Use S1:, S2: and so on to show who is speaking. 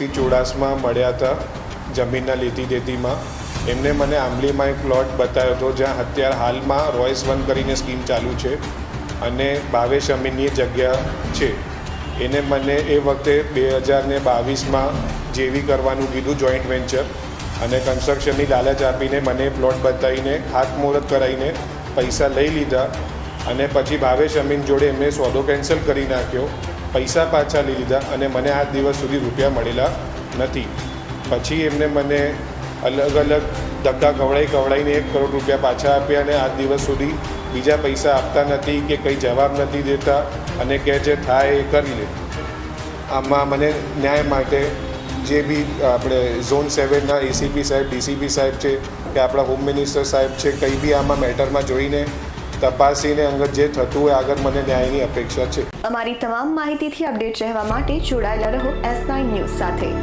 S1: ચુડાસમા મળ્યા હતા જમીનના લીધી દેતીમાં એમને મને આંબલીમાં એક પ્લોટ બતાવ્યો હતો, જ્યાં અત્યારે હાલમાં રોયસ વન કરીને સ્કીમ ચાલુ છે અને ભાવેશ અમીનની જગ્યા છે. એને મને એ વખતે બે હજાર ને બાવીસમાં જેવી કરવાનું કીધું જોઈન્ટ વેન્ચર અને કન્સ્ટ્રક્શનની લાલચ આપીને મને પ્લોટ બતાવીને, હાથમુહૂર્ત કરાવીને પૈસા લઈ લીધા અને પછી ભાવેશ અમીન જોડે એમને સોદો કેન્સલ કરી નાખ્યો. પૈસા પાછા લઈ લીધા અને મને આજ દિવસ સુધી રૂપિયા મળેલા નથી. પછી એમને મને અલગ અલગ ધક્કા ગવડાઈ ગવડાઈને એક કરોડ રૂપિયા પાછા આપ્યા અને આજ દિવસ સુધી બીજા પૈસા આપતા નથી કે કંઈ જવાબ નથી દેતા અને કે જે થાય એ કરી લે આમાં મને ન્યાય માટે જે બી આપણે ઝોન સેવનના એસીપી સાહેબ, ડીસીપી સાહેબ છે કે આપણા હોમ મિનિસ્ટર સાહેબ છે, કંઈ બી આમાં મેટરમાં જોઈને તપાસીને અંગત જે થતું હોય આગળ મને ન્યાયની અપેક્ષા છે.
S2: અમારી તમામ માહિતીથી અપડેટ રહેવા માટે જોડાયેલા રહો એસ નાઇન ન્યૂઝ સાથે.